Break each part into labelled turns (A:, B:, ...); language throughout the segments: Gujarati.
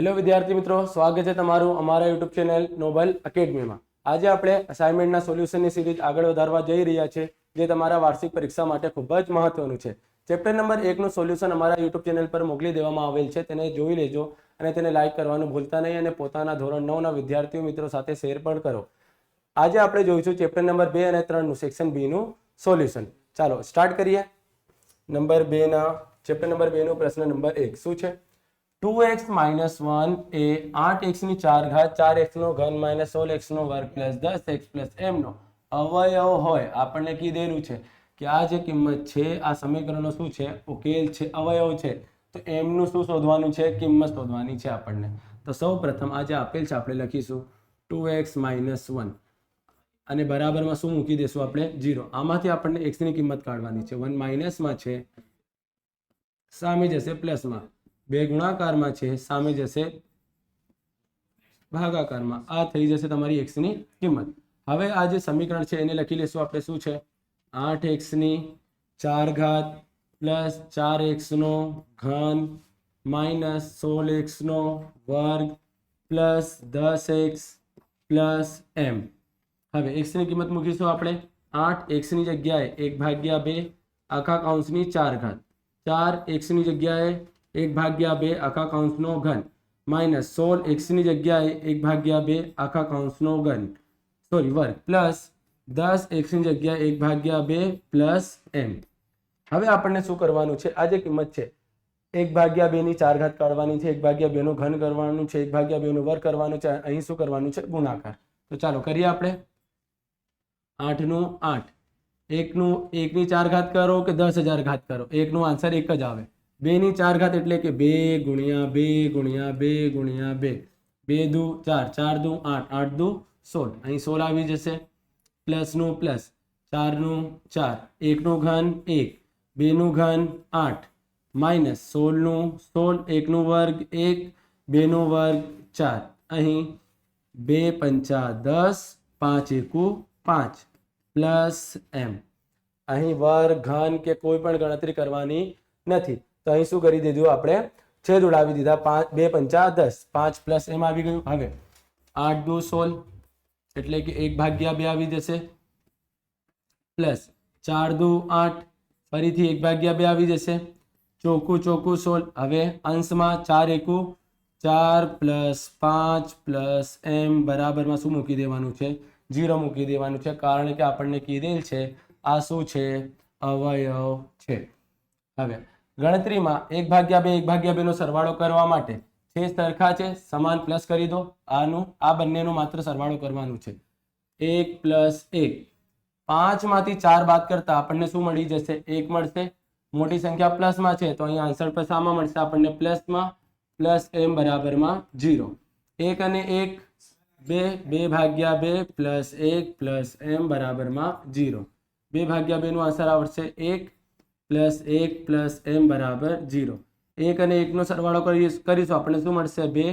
A: હેલો વિદ્યાર્થી મિત્રો, સ્વાગત છે તમારું અમારા યુટ્યુબ ચેનલ નોબલ એકેડમીમાં આજે આપણે અસાઇનમેન્ટના સોલ્યુશનની સિરીઝ આગળ વધારવા જઈ રહ્યા છે, જે તમારા વાર્ષિક પરીક્ષા માટે ખૂબ જ મહત્વનું છે. ચેપ્ટર નંબર એકનું સોલ્યુશન અમારા યુટ્યુબ ચેનલ પર મોકલી દેવામાં આવેલ છે, તેને જોઈ લેજો અને તેને લાઇક કરવાનું ભૂલતા નહીં અને પોતાના ધોરણ નવના વિદ્યાર્થીઓ મિત્રો સાથે શેર પણ કરો. આજે આપણે જોઈશું ચેપ્ટર નંબર બે અને ત્રણનું સેક્શન બીનું સોલ્યુશન ચાલો સ્ટાર્ટ કરીએ. નંબર બેના ચેપ્ટર નંબર બેનો પ્રશ્ન નંબર એક શું છે? ટુ એક્સ માઇનસ વન એ આઠ એક્સની ચાર ઘાત, ચાર એક્સનો ઘન માઇનસ સોળ એક્સનો વર્ગ પ્લસ દસ એક્સ પ્લસ એમનો અવયવ હોય. આપણને કીધેલું છે કે આ જે કિંમત છે, આ સમીકરણનો શું છે? ઉકેલ છે, અવયવ છે. તો એમનું શું શોધવાનું છે? કિંમત શોધવાની છે આપણને. તો સૌ પ્રથમ આ જે આપેલ છે, આપણે લખીશું ટુ એક્સ માઇનસ વન. અને બરાબરમાં શું મૂકી દેશું આપણે? જીરો આમાંથી આપણને એક્સની કિંમત કાઢવાની છે. વન માઇનસમાં છે. સામે જશે પ્લસમાં. બે ગુણાકારમાં છે, સામે જશે ભાગાકારમાં. આ થઈ જશે તમારી એક્સની કિંમત. હવે આ જે સમીકરણ છે, એને લખી લેશું આપણે. શું છે? આઠ એક્સની ચાર ઘાત પ્લસ ચાર એક્સનો ઘન માઇનસ સોળ એક્સનો વર્ગ પ્લસ દસ એક્સ પ્લસ એમ હવે એક્સની કિંમત મૂકીશું આપણે. આઠ એક્સની જગ્યાએ એક ભાગ્યા બે આખા કાઉન્સની ચાર ઘાત. ચાર એક્સની જગ્યાએ એક ભાગ્યા બે આખા કૌંસનો ઘન માઇનસ સોળ એક્સની જગ્યાએ એક ભાગ્યા બે આખા કૌંસનો ઘન સોરી વર્ગ પ્લસ દસ એક્સની જગ્યાએ એક ભાગ્યા બે પ્લસ એમ હવે આપણને શું કરવાનું છે? આ જે કિંમત છે, એક ભાગ્યા બે ની ચાર ઘાત કાઢવાની છે, એક ભાગ્યા બે નું ઘન કરવાનું છે, એક ભાગ્યા બે નું વર્ગ કરવાનું છે, અહીં શું કરવાનું છે? ગુણાકાર. તો ચાલો, કરીએ આપણે. આઠનું આઠ. એકનું એકની ચાર ઘાત કરો કે દસ હજાર ઘાત કરો? એકનું આન્સર એક જ આવે. બેની ચાર ઘાત એટલે કે બે ગુણ્યા બે ગુણ્યા બે ગુણ્યા બે. બે દુ ચાર ચાર દુ આઠ આઠ દુ સોળ. અહીં સોળ આવી જશે. પ્લસનું પ્લસ ચારનું ચાર. એકનું ઘન એક બેનું ઘન આઠ. માઇનસ સોળનું સોળ એકનું વર્ગ એક બેનું વર્ગ ચાર. અહીં બે પંચા દસ, પાંચ એકુ પાંચ. પ્લસ એમ. અહીં વર્ગ ઘન કે કોઈ પણ ગણતરી કરવાની નથી. તો અહીં શું કરી દીધું? આપણે છેદ ઉડાવી દીધા. પાંચ, બે પંચા દસ. પાંચ પ્લસ એમ આવી ગયું. હવે આઠ દુ સોળ. એટલે કે એક ભાગ્યા બે આવી જશે. પ્લસ ચાર દુ આઠ. ફરીથી એક ભાગ્યા બે આવી જશે. ચોખ્ખું ચોખ્ખું સોળ. હવે અંશમાં ચાર એકુ. ચાર પ્લસ પાંચ પ્લસ એમ બરાબરમાં શું મૂકી દેવાનું છે? જીરો મૂકી દેવાનું છે. કારણ કે આપણને કીધેલ છે, આ શું છે? અવયવ છે. હવે ગણતરીમાં એક ભાગ્યા બે, એક ભાગ્યા બેનો સરવાળો કરવા માટે છે સરખા છે, સમાન પ્લસ કરી દો. આનું, આ બંનેનો માત્ર સરવાળો કરવાનું છે. એક પ્લસ એક. પાંચમાંથી ચાર બાદ કરતા આપણને શું મળી જશે? એક મળશે. મોટી સંખ્યા પ્લસમાં છે, તો અહીંયા આન્સર પર શામાં મળશે આપણને પ્લસમાં, પ્લસ એમ બરાબરમાં જીરો એક અને એક, બે બે ભાગ્યા બે, પ્લસ એક, પ્લસ એમ બરાબરમાં જીરો બે ભાગ્યા બેનું આન્સર આવશે એક પ્લસ એક પ્લસ એમ બરાબર જીરો એક અને એકનો સરવાળો કરીશ કરીશું. આપણને શું મળશે? બે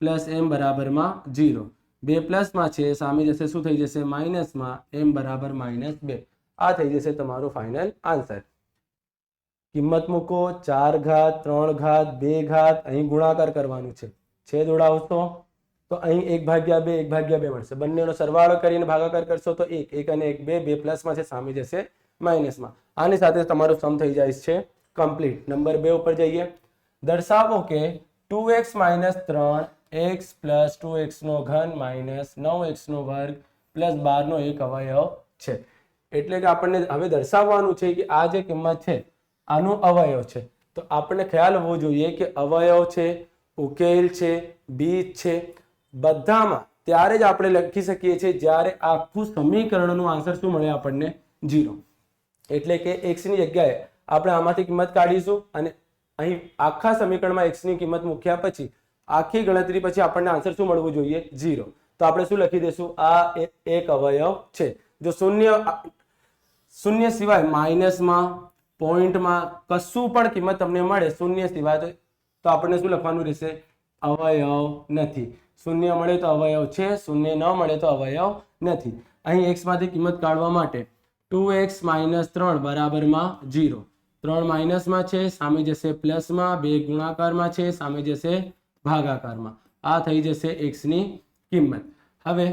A: પ્લસ એમ બરાબરમાં જીરો બે પ્લસમાં છે, સામે જશે. શું થઈ જશે? માઇનસમાં એમ બરાબર માઇનસ બે. આ થઈ જશે તમારું ફાઇનલ આન્સર. કિંમત મૂકો. ચાર ઘાત, ત્રણ ઘાત, બે ઘાત. અહીં ગુણાકાર કરવાનું છે. છેદ ઉડાવશો તો અહીં એક ભાગ્યા બે, એક ભાગ્યા બે મળશે. બંનેનો સરવાળો કરીને ભાગાકાર કરશો તો એક. એક અને એક બે બે પ્લસમાં છે, સામે જશે માઇનસમાં. આની સાથે તમારું સમ થઈ જાય છે કમ્પ્લીટ નંબર બે ઉપર જઈએ. દર્શાવો કે ટુ એક્સ માઇનસ ત્રણ એક્સ પ્લસ ટુ એક્સનો ઘન માઇનસ નવ એક્સનો વર્ગ પ્લસ બારનો એક અવયવ છે. એટલે કે આપણને હવે દર્શાવવાનું છે કે આ જે કિંમત છે, આનું અવયવ છે. તો આપણને ખ્યાલ હોવો જોઈએ કે અવયવ છે, ઉકેલ છે, બીજ છે, બધામાં ત્યારે જ આપણે લખી શકીએ છીએ જ્યારે આખું સમીકરણનું આન્સર શું મળે આપણને? જીરો એટલે કે એક્સની જગ્યાએ આપણે આમાંથી કિંમત કાઢીશું અને અહીં આખા સમીકરણમાં એક્સની કિંમત મૂક્યા પછી આખી ગણતરી પછી આપણને આન્સર શું મળવું જોઈએ? જીરો તો આપણે શું લખી દઈશું? આ એક અવયવ છે. જો શૂન્ય શૂન્ય સિવાય માઇનસમાં, પોઈન્ટમાં કશું પણ કિંમત તમને મળે શૂન્ય સિવાય તો તો આપણને શું લખવાનું રહેશે? અવયવ નથી. શૂન્ય મળે તો અવયવ છે, શૂન્ય ન મળે તો અવયવ નથી. અહીં એક્સમાંથી માંથી કિંમત કાઢવા માટે ટુ એક્સ માઇનસ ત્રણ બરાબરમાં જીરો ત્રણ માઇનસમાં છે, સામે જશે પ્લસમાં, બે ગુણાકારમાં છે, સામે જશે ભાગાકારમાં. આ થઈ જશે એક્સની કિંમત. હવે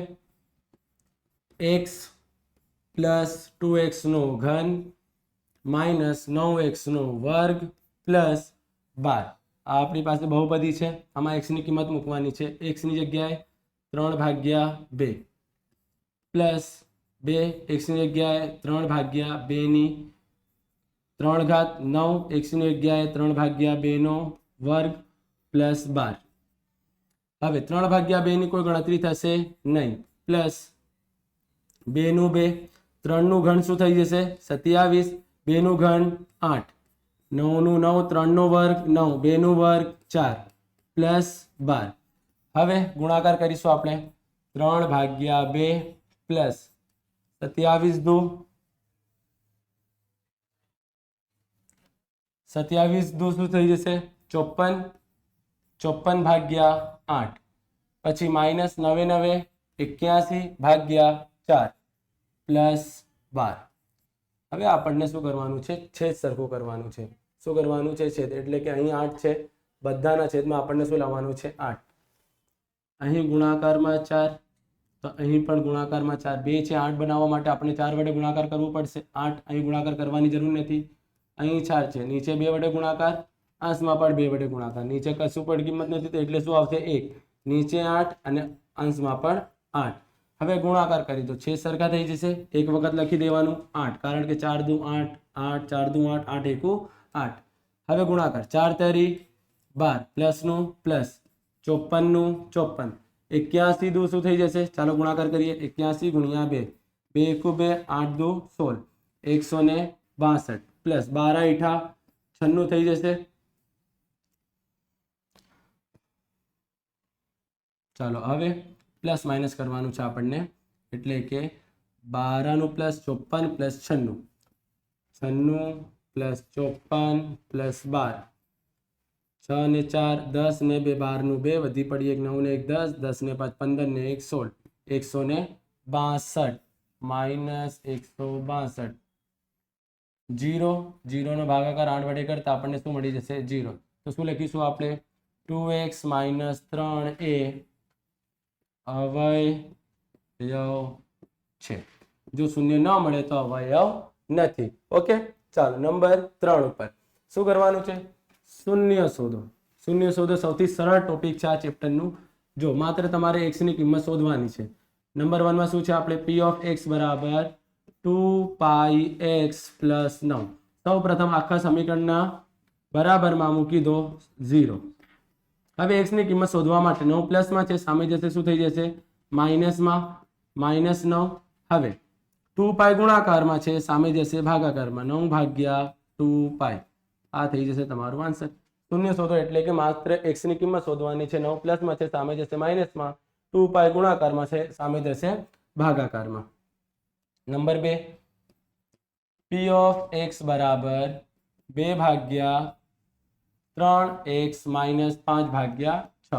A: એક્સ પ્લસ ટુ એક્સનો ઘન માઇનસ નવ એક્સનો વર્ગ પ્લસ બાર. આ આપણી પાસે બહુપદી છે. આમાં એક્સની કિંમત મૂકવાની છે. એક્સની જગ્યાએ ત્રણ ભાગ્યા બે. પ્લસ બે એક્સની જગ્યાએ ત્રણ ભાગ્યા બેની, ત્રણ ઘાત નવ એક્સની જગ્યાએ ત્રણ ભાગ્યા બેનો વર્ગ પ્લસ બાર. હવે ત્રણ ભાગ્યા બેની કોઈ ગણતરી થશે નહીં. પ્લસ બેનું બે, ત્રણનું ઘણ શું થઈ જશે? સત્યાવીસ. બેનું ઘણ આઠ. નવનું નવ, ત્રણનો વર્ગ નવ. બેનું વર્ગ ચાર. પ્લસ બાર. હવે ગુણાકાર કરીશું આપણે. ત્રણ ભાગ્યા બે પ્લસ સત્યાવીસ દુ સત્યાવીસ દુ શું થઈ જશે ચોપન ચોપન ભાગ્યા આઠ પછી માઇનસ નવે નવે એક્યાસી ભાગ્યા ચાર પ્લસ બાર હવે આપણને શું કરવાનું છે છેદ સરખું કરવાનું છે શું કરવાનું છે છેદ એટલે કે અહીં આઠ છે બધાના છેદમાં આપણને શું લાવવાનું છે આઠ અહીં ગુણાકારમાં ચાર તો અહીં પણ ગુણાકારમાં ચાર બે છે. આઠ બનાવવા માટે આપણે ચાર વડે ગુણાકાર કરવો પડશે. આઠ અહીં ગુણાકાર કરવાની જરૂર નથી. અહીં ચાર છે. નીચે બે વડે ગુણાકાર અંશમાં પણ બે વડે ગુણાકાર. નીચે કશું પણ કિંમત નથી, તો એટલે શું આવશે? એક. નીચે આઠ અને અંશમાં પણ આઠ. હવે ગુણાકાર કરી દો. છેદ સરખા થઈ જશે. એક વખત લખી દેવાનું. આઠ. કારણ કે ચાર દુ આઠ આઠ, ચાર દુ આઠ આઠ એકુ આઠ. હવે ગુણાકાર. ચાર તેરી બાર. પ્લસનું પ્લસ ચોપનનું ચોપન એક્યાસી દુ શું થઈ જશે. ચાલો ગુણાકાર કરીએ. એક્યાસી ગુણ્યા બે. બે એકુ બે, આઠ દુ સોળ. એકસો ને બાસઠ. પ્લસ બાર અઠા છન્નું થઈ જશે. ચાલો હવે પ્લસ માઇનસ કરવાનું છે આપણને. એટલે કે બારાનું પ્લસ ચોપન પ્લસ છન્નું. છન્નું પ્લસ ચોપન પ્લસ બાર. છ ને ચાર, દસ ને બે બારનું બે વધી પડી એક નવ ને એક દસ દસ ને પાંચ, પંદર ને એક સોળ. એકસો ને બાસઠ. માઇનસ એકસો બાસઠ. જીરો જીરોનો ભાગાકાર આઠ વડે કરતા આપણને શું મળી જશે? જીરો. તો શું લખીશું આપણે? ટુ એક્સ માઇનસ ત્રણ એ અવયવ છે. જો શૂન્ય ન મળે તો અવયવ નથી. ઓકે? ચાલો, નંબર ત્રણ ઉપર. શું કરવાનું છે? શૂન્ય શોધો. શૂન્ય શોધો સૌથી સરળ ટોપિક છે આ ચેપ્ટરનું જો, માત્ર તમારે એક્સની કિંમત શોધવાની છે. નંબર વનમાં શું છે? આપણે પી ઓફ એક્સ બરાબર ટુ પાઈ એક્સ પ્લસ નવ. સૌ પ્રથમ આખા સમીકરણના બરાબરમાં મૂકી દો ઝીરો હવે એક્સની કિંમત શોધવા માટે નવ પ્લસમાં છે, સામે જશે, શું થઈ જશે? માઇનસમાં માઇનસ નવ. હવે ટુ પાય ગુણાકારમાં છે, સામે જશે, ભાગાકારમાં નવ ભાગ્યા ટુ પાય આ થઈ જશે તમારું આન્સર શૂન્ય શોધો એટલે કે માત્ર એક્સની કિંમત શોધવાની છે. નવ પ્લસમાં છે, સામે જશે માઇનસમાં ટુ પાય ગુણાકારમાં છે, સામે જશે ભાગાકારમાં. નંબર બે. પી ઓફ એક્સ બરાબર બે ભાગ્યા ત્રણ એક્સ માઇનસ પાંચ ભાગ્યા છ.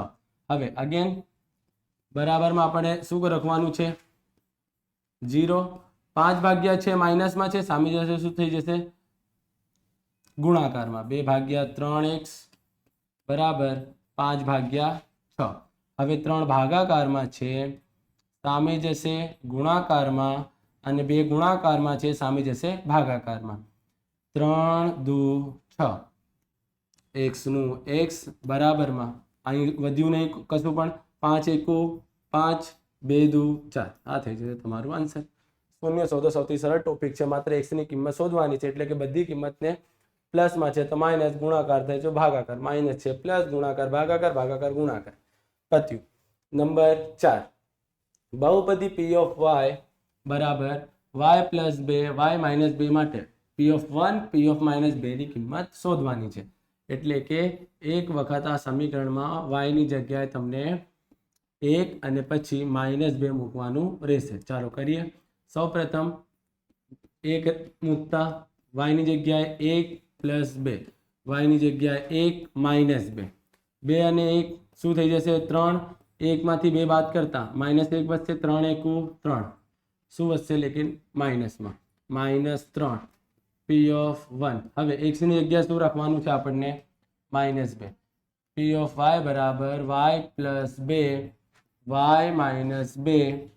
A: હવે અગેન બરાબરમાં આપણે શું રખવાનું છે? જીરો પાંચ ભાગ્યા છે માઇનસમાં છે, સામે જશે શું થઈ જશે? ગુણાકારમાં. બે ભાગ્યા ત્રણ એક્સ બરાબર પાંચ ભાગ્યા છ. હવે ત્રણ ભાગાકારમાં છે, સામે જશે ગુણાકારમાં અને બે ગુણાકારમાં છે, સામે જશે ભાગાકારમાં. ત્રણ દુ છ. એક્સનું એક્સ બરાબરમાં. અહીં વધ્યું નહીં કશું પણ. પાંચ એકુ પાંચ, બે દુ ચાર. આ થઈ જશે તમારું આન્સર શૂન્ય શોધો સૌથી સરળ. ટોપિક છે, માત્ર એક્સની કિંમત શોધવાની છે, એટલે કે બધી કિંમતને પ્લસમાં છે તો માઇનસ ગુણાકાર થાય છે ભાગાકાર. માઇનસ છે પ્લસ ગુણાકાર, ભાગાકાર ભાગાકાર, ગુણાકાર. પત્યું. નંબર ચાર. બહુપદી પી ઓફ વાય બરાબર વાય પ્લસ બે વાય માઇનસ બે માટે p of one p of minus બેની કિંમત શોધવાની છે. એટલે કે એક વખત આ સમીકરણમાં વાયની જગ્યાએ તમને એક અને પછી માઇનસ બે મૂકવાનું રહેશે. ચાલો કરીએ. સૌપ્રથમ એક મૂકતા વાયની જગ્યાએ એક પ્લસ બે. વાયની જગ્યાએ એક માઇનસ બે. બે અને એક શું થઈ જશે? ત્રણ. એકમાંથી બે બાદ કરતા માઇનસ એક વધશે, ત્રણ એકુ ત્રણ. શું વધશે લેકિન માઇનસમાં. માઇનસ ત્રણ. પી ઓફ વન હવે એક્સની જગ્યાએ શું રાખવાનું છે આપણને? માઇનસ બે. પી ઓફ વાય બરાબર વાય પ્લસ બે. વાય માઇનસ બે.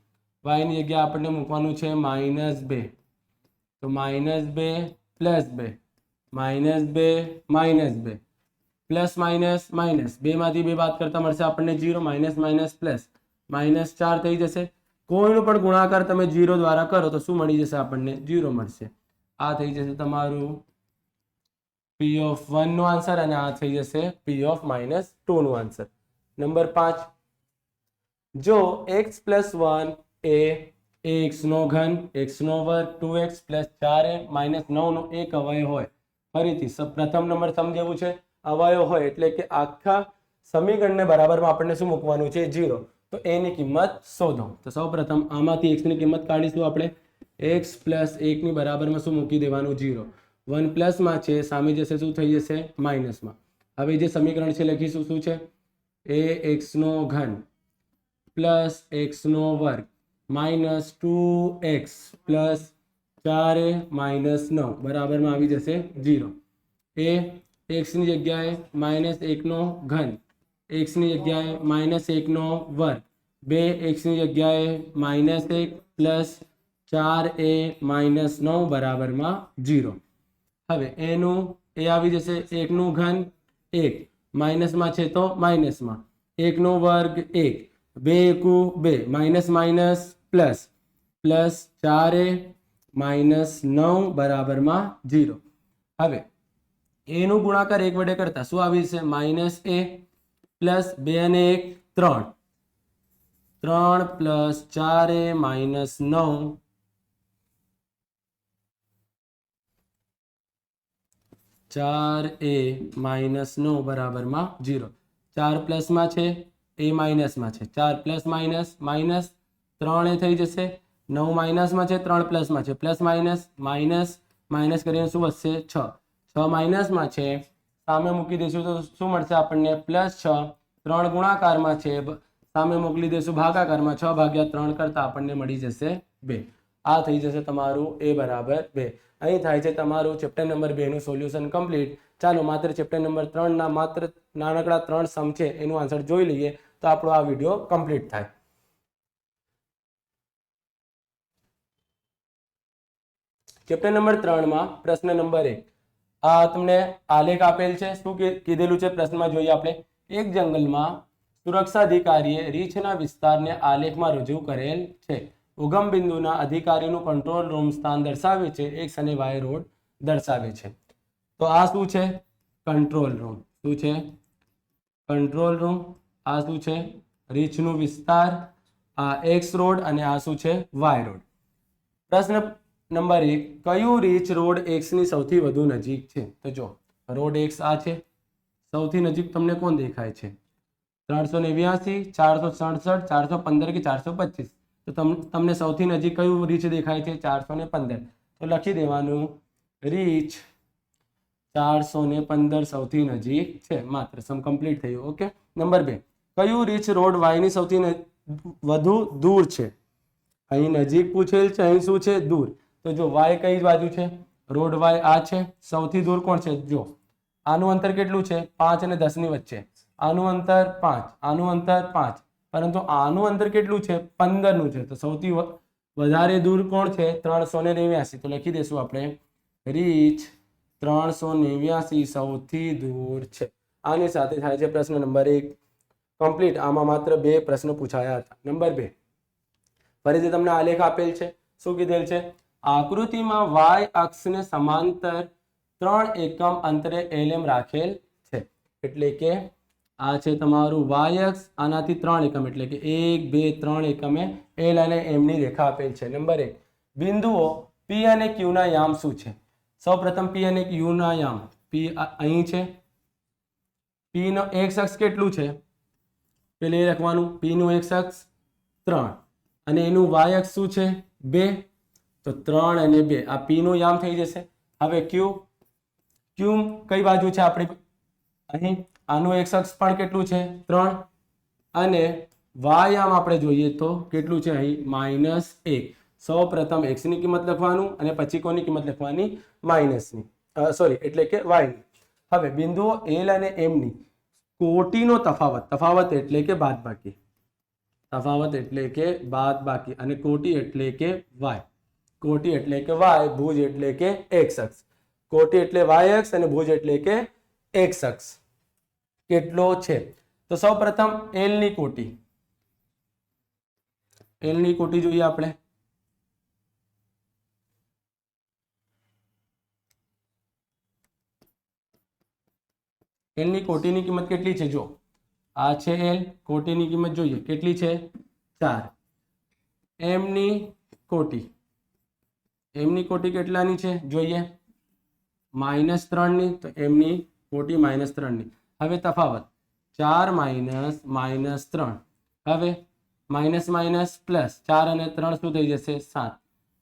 A: વાયની જગ્યાએ આપણને મૂકવાનું છે માઇનસ બે. તો માઇનસ બે પ્લસ બે. માઇનસ બે માઇનસ બે. પ્લસ માઇનસ માઇનસ બેમાંથી બે બાદ કરતા મળશે આપણને zero minus minus plus minus ચાર થઈ જશે. કોઈનો પણ ગુણાકાર તમે જીરો દ્વારા કરો તો શું મળી જશે આપણને? જીરો મળશે. આ થઈ જશે તમારું પી ઓફ વનનો આન્સર અને આ થઈ જશે પી ઓફ માઇનસ ટુનું આન્સર નંબર પાંચ. જો એક્સ પ્લસ વન એ એક્સનો ઘન એક્સનો વર્ગ ટુ એક્સ પ્લસ ચાર એ માઇનસ નવનો એક અવયવ હોય ફરીથી પ્રથમ નંબર સમજેવું છે. અવયવ હોય એટલે કે આખા સમીકરણને બરાબરમાં આપણને શું મૂકવાનું છે? જીરો તો એની કિંમત શોધો. તો સૌ પ્રથમ આમાંથી એક્સની કિંમત કાઢીશું આપણે. એક્સ પ્લસ એકની બરાબરમાં શું મૂકી દેવાનું? જીરો વન પ્લસમાં છે, સામે જશે શું થઈ જશે? માઇનસમાં હવે જે સમીકરણ છે લખીશું, શું છે? એ એક્સનો ઘન પ્લસ એક્સનો વર્ગ. માઇનસ ટુ એક્સ પ્લસ ચાર એ માઇનસ નવ. બરાબરમાં આવી જશે ઝીરો. એ એક્સની જગ્યાએ માઇનસ એકનો ઘન. એક્સની જગ્યાએ માઇનસ એકનો વર્ગ. બે એક્સની જગ્યાએ માઇનસ એક પ્લસ ચાર એ માઇનસ નવ બરાબરમાં જીરો હવે એનું, એ આવી જશે એકનું ઘન એક. માઇનસમાં છે તો માઇનસમાં. એકનો વર્ગ એક. બે એકુ બે. Minus minus plus. પ્લસ ચાર એ માઇનસ નવ બરાબરમાં જીરો હવે એનું ગુણાકાર એક વડે કરતા શું આવી છે માઇનસ એ પ્લસ બે અને એક, ત્રણ. ત્રણ પ્લસ ચાર એ માઇનસ નવ. ચાર એ માઇનસ નવ બરાબરમાં જીરો ચાર પ્લસમાં છે? એ માઇનસમાં છે. ચાર પ્લસ માઇનસ માઇનસ ત્રણ એ થઈ જશે. નવ માઇનસમાં છે, ત્રણ પ્લસમાં છે. પ્લસ માઇનસ માઇનસ માઇનસ કરીને શું વધશે? છ. છ માઇનસમાં છે, સામે મૂકી દઈશું તો શું મળશે આપણને? પ્લસ છ. ત્રણ ગુણાકારમાં છે સામે મોકલી દઈશું ભાગાકારમાં. છ ભાગ્યા ત્રણ કરતા આપણને મળી જશે બે. આ થઈ જશે તમારું એ બરાબર બે. અહીં થાય છે તમારું ચેપ્ટર નંબર બે નું સોલ્યુશન કમ્પ્લીટ ચાલો, માત્ર ચેપ્ટર નંબર ત્રણના માત્ર નાનકડા ત્રણ સમ છે, એનું આન્સર જોઈ લઈએ તો આપણો આ વીડિયો કમ્પ્લીટ થાય. ચેપ્ટર નંબર ત્રણમાં પ્રશ્ન નંબર એક. આ તમને આલેખ આપેલ છે. શું કીધેલું છે પ્રશ્નમાં? જોઈએ આપણે. એક જંગલમાં સુરક્ષા અધિકારીએ રીછના વિસ્તારને આલેખમાં રજૂ કરેલ છે. ઉગમ બિંદુના અધિકારીનું કંટ્રોલ રૂમ સ્થાન દર્શાવે છે. એક અને વાય રોડ દર્શાવે છે. તો આ શું છે? કંટ્રોલ રૂમ શું છે? કંટ્રોલ રૂમ આ શું છે? રીછનું વિસ્તાર. આ એક્સ રોડ અને આ શું છે? Y road. પ્રશ્ન નંબર એક, કયું રીચ રોડ એક્સની સૌથી વધુ નજીક છે? તો જો, રોડ એક્સ આ છે. સૌથી નજીક તમને કોણ દેખાય છે? ત્રણસો નેવ્યાસી, ચારસો સડસઠ, ચારસો પંદર કે ચારસો પચીસ? તો તમ, તમને સૌથી નજીક કયું રીચ દેખાય છે? ચારસો ને પંદર. તો લખી દેવાનું, રીચ ચારસો ને પંદર સૌથી નજીક છે. માત્ર સમ કમ્પ્લીટ થયું ઓકે નંબર બે, કયું રીચ રોડ વાયની સૌથી વધુ દૂર છે? અહીં નજીક પૂછેલ છે, અહીં શું છે? દૂર. તો જો વાય કઈ બાજુ છે? રોડ વાય આ છે. સૌથી દૂર કોણ છે? જો, આનું અંતર કેટલું છે? પાંચ અને દસની વચ્ચે. આનું અંતર પાંચ, આનું અંતર પાંચ. પરંતુ આનું અંતર કેટલું છે? પંદરનું છે. તો સૌથી વધારે દૂર કોણ છે? ત્રણસો ને નેવ્યાસી. તો લખી દઈશું આપણે. રીચ ત્રણસો નેવ્યાસી સૌથી દૂર છે. આની સાથે થાય છે પ્રશ્ન નંબર એક. કમ્પ્લીટ આમાં માત્ર બે પ્રશ્નો પૂછાયા હતા. નંબર બે. ફરીથી તમને આલેખ આપેલ છે. શું કીધેલ છે? આકૃતિમાં વાય અક્ષને સમાંતર ત્રણ એકમ અંતરે એલએમ રાખેલ છે. એટલે કે આ છે તમારું વાય અક્ષ, આનાથી ત્રણ એકમ, એટલે કે એક, બે, ત્રણ એકમે એલ અને એમની રેખા આપેલ છે. નંબર એક, બિંદુઓ પી અને ક્યુ ના યામ શું છે? સૌપ્રથમ પી અને ક્યુ ના યામ. પી અહીં છે. પી નો એક્સ અક્ષ કેટલું છે? પેલે એ લખવાનું પી નું એક્સ અક્ષ ત્રણ. અને એનું વાય અક્ષ શું છે? બે. તો ત્રણ અને બે. આ પી નું યામ થઈ જશે. હવે ક્યુ ક્યુ કઈ બાજુ છે આપણી અહીં? આનું એક્સ અક્ષ પણ કેટલું છે? ત્રણ. અને વાય આમ આપણે જોઈએ તો કેટલું છે અહીં? માઇનસ એક. સૌ પ્રથમ એક્સની કિંમત લખવાનું અને પછી કોની કિંમત લખવાની? માઇનસની સોરી એટલે કે વાયની હવે બિંદુઓ એલ અને એમની કોટીનો તફાવત. તફાવત એટલે કે બાદબાકી. તફાવત એટલે કે બાદબાકી. અને કોટી એટલે કે વાય કોટી એટલે કે વાય, ભુજ એટલે કે એક્સ અક્ષ કોટી એટલે વાય અક્ષ અને ભુજ એટલે કે એક્સ અક્ષ કેટલો છે? તો સૌ પ્રથમ એલની કોટી. એલની કોટી જોઈએ આપણે. એલની કોટીની કિંમત કેટલી છે? જો, આ છે એલ કોટીની કિંમત જોઈએ. કેટલી છે? ચાર. એમ ની કોટી. એમ ની કોટી કેટલાની છે? જોઈએ. માઇનસ ત્રણની, તો એમની કોટી માઇનસ ત્રણની. હવે તફાવત. ચાર માઇનસ માઇનસ ત્રણ. હવે માઇનસ માઇનસ પ્લસ ચાર અને ત્રણ શું થઈ જશે? સાત.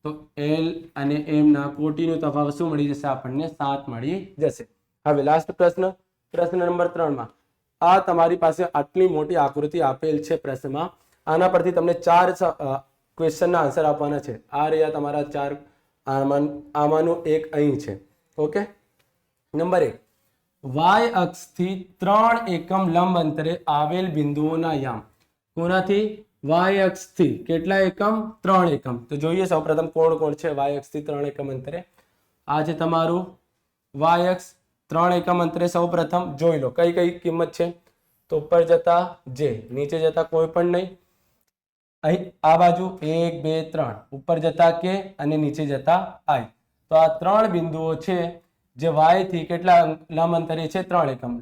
A: તો એલ અને એમના કોટીનો તફાવત શું મળી જશે? આપણને સાત મળી જશે. હવે લાસ્ટ પ્રશ્ન. પ્રશ્ન નંબર ત્રણમાં. આ તમારી પાસે આટલી મોટી આકૃતિ આપેલ છે પ્રશ્નમાં. આના પરથી તમને ચાર ક્વેશ્ચનના આન્સર આપવાના છે. આ રહ્યા તમારા ચાર આમાં આમાંનું એક અહીં છે. ઓકે? નંબર એક. વાય અક્ષથી ત્રણ એકમ લંબ અંતરે આવેલ બિંદુઓના યામ. કોનાથી? વાય અક્ષથી. કેટલા એકમ? ત્રણ એકમ. તો જોઈએ સૌપ્રથમ કોણ કોણ છે વાય અક્ષથી ત્રણ એકમ અંતરે? આ છે તમારું વાય અક્ષ ત્રણ એકમ અંતરે સૌપ્રથમ જોઈ લો. કઈ કઈ કિંમત છે? તો ઉપર જતા જે, નીચે જતા કોઈ પણ નહીં. અહીં આ બાજુ એક, બે, ત્રણ. ઉપર જતા કે અને નીચે જતા આઈ. તો આ ત્રણ બિંદુઓ છે, જે વાયથી કેટલા લંબ અંતરે છે? ત્રણ એકમ.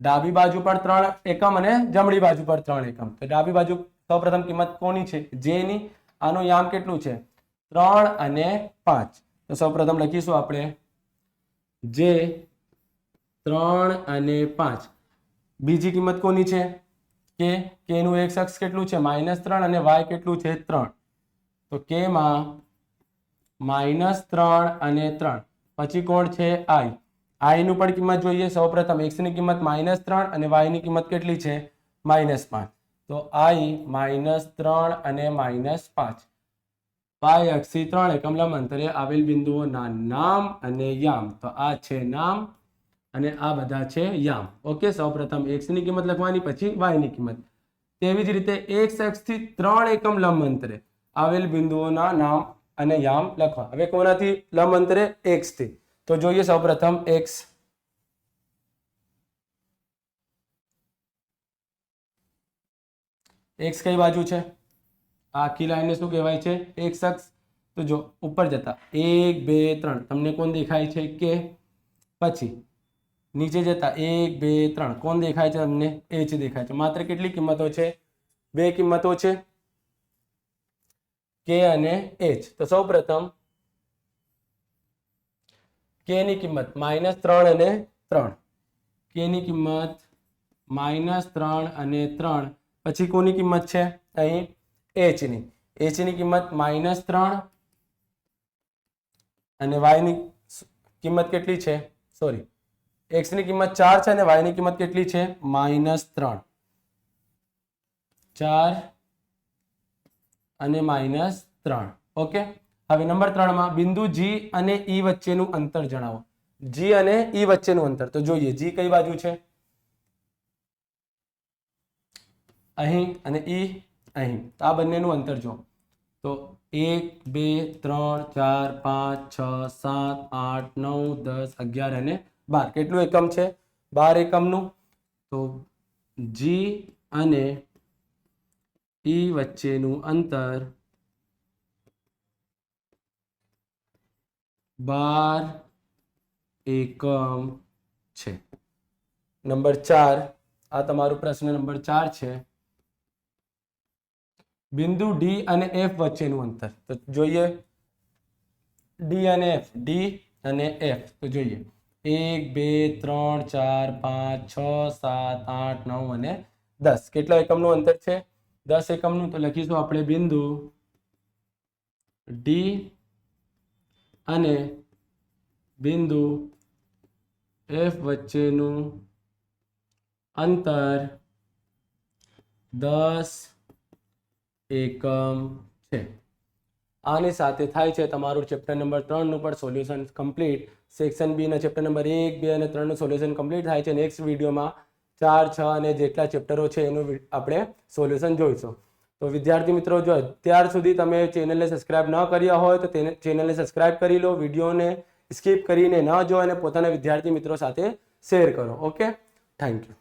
A: ડાબી બાજુ પર ત્રણ એકમ અને જમણી બાજુ પર ત્રણ એકમ. તો ડાબી બાજુ સૌપ્રથમ કિંમત કોની છે? જે ની. આનું યામ કેટલું છે? ત્રણ અને પાંચ. તો સૌપ્રથમ લખીશું આપણે. જે ત્રણ અને પાંચ. બીજી કિંમત કોની છે? કે કે નું એક્સ અક્ષ કેટલું છે? માઇનસ ત્રણ અને વાય કેટલું છે? ત્રણ. તો કે માં માઇનસ ત્રણ અને ત્રણ. પછી કોણ છે? આઈ. આઈ નું પણ કિંમત જોઈએ. સૌપ્રથમ એક્સની કિંમત માઇનસ ત્રણ અને વાયની કિંમત કેટલી છે? માઇનસ પાંચ. તો આઈ માઇનસ ત્રણ અને માઇનસ પાંચ. પાય અક્ષી ત્રણ એકમ લંબ અંતરે આવેલ બિંદુઓના નામ અને યામ. તો આ છે નામ અને આ બધા છે યામ. ઓકે સૌપ્રથમ એક્સની કિંમત લખવાની, પછી વાયની કિંમત. તેવી જ રીતે એક્સથી ત્રણ એકમ લંબ અંતરે આવેલ બિંદુઓના નામ અને યામ લખવા. હવે કોનાથી લંબ અંતરે એક્સથી તો જોઈએ સૌપ્રથમ એક્સ એક્સ કઈ બાજુ છે? આખી લાઈનને શું કહેવાય છે? એક્સ અક્ષ. તો જો, ઉપર જતા. એક, બે, ત્રણ. તમને કોણ દેખાય છે? કે પછી નીચે જતા એક બે, ત્રણ. કોણ દેખાય છે તમને એચ દેખાય છે. માત્ર કેટલી કિંમતો છે? બે કિંમતો છે. કે અને એચ. તો સૌ પ્રથમ કે ની કિંમત માઇનસ ત્રણ અને ત્રણ. કે ની કિંમત માઇનસ ત્રણ અને ત્રણ. પછી કોની કિંમત છે? અહીં એચની. એચની કિંમત માઇનસ ત્રણ અને વાયની કિંમત કેટલી છે? સોરી એક્સની કિંમત ચાર છે અને વાયની કિંમત કેટલી છે? માઇનસ ત્રણ. ચાર અને માઇનસ ત્રણ. ઓકે? હવે નંબર ત્રણમાં બિંદુ જી અને ઈ વચ્ચેનું અંતર જણાવો. જી અને ઈ વચ્ચેનું અંતર. તો જોઈએ જી કઈ બાજુ છે? અહીં અને ઈ અહીં. આ બંનેનું અંતર જો તો એક, બે, ત્રણ, ચાર, પાંચ, છ, સાત, આઠ, નવ, દસ, અગિયાર અને બાર. કેટલું એકમ છે? બાર એકમનું? તો જી અને ઈ વચ્ચેનું અંતર બાર એકમ છે. નંબર ચાર. આ તમારો પ્રશ્ન નંબર ચાર છે. બિંદુ ડી અને એફ વચ્ચેનું અંતર. તો જોઈએ. ડી અને એફ ડી અને એફ તો જોઈએ. એક, બે, ત્રણ, ચાર, પાંચ, છ, સાત, આઠ, નવ અને દસ. કેટલા એકમનું અંતર છે? દસ એકમનું, તો લખીશું આપણે બિંદુ ડી અને બિંદુ એફ વચ્ચેનું અંતર દસ એકમ છે. આની સાથે થાય છે તમારું ચેપ્ટર નંબર ત્રણનું પણ સોલ્યુશન કમ્પ્લીટ સેક્શન બી ના ચેપ્ટર નંબર એક, બે અને ત્રણનું સોલ્યુશન કમ્પ્લીટ થાય છે. નેક્સ્ટ વિડીયોમાં ચાર, છ અને જેટલા ચેપ્ટરો છે એનું આપણે સોલ્યુશન જોઈશું. તો વિદ્યાર્થી મિત્રો, જો અત્યાર સુધી તમે ચેનલને સબસ્ક્રાઇબ ન કર્યા હોય તો તેને ચેનલને સબસ્ક્રાઇબ કરી લો, વિડીયોને સ્કીપ કરીને ન જો અને પોતાના વિદ્યાર્થી મિત્રો સાથે શેર કરો. Okay thank you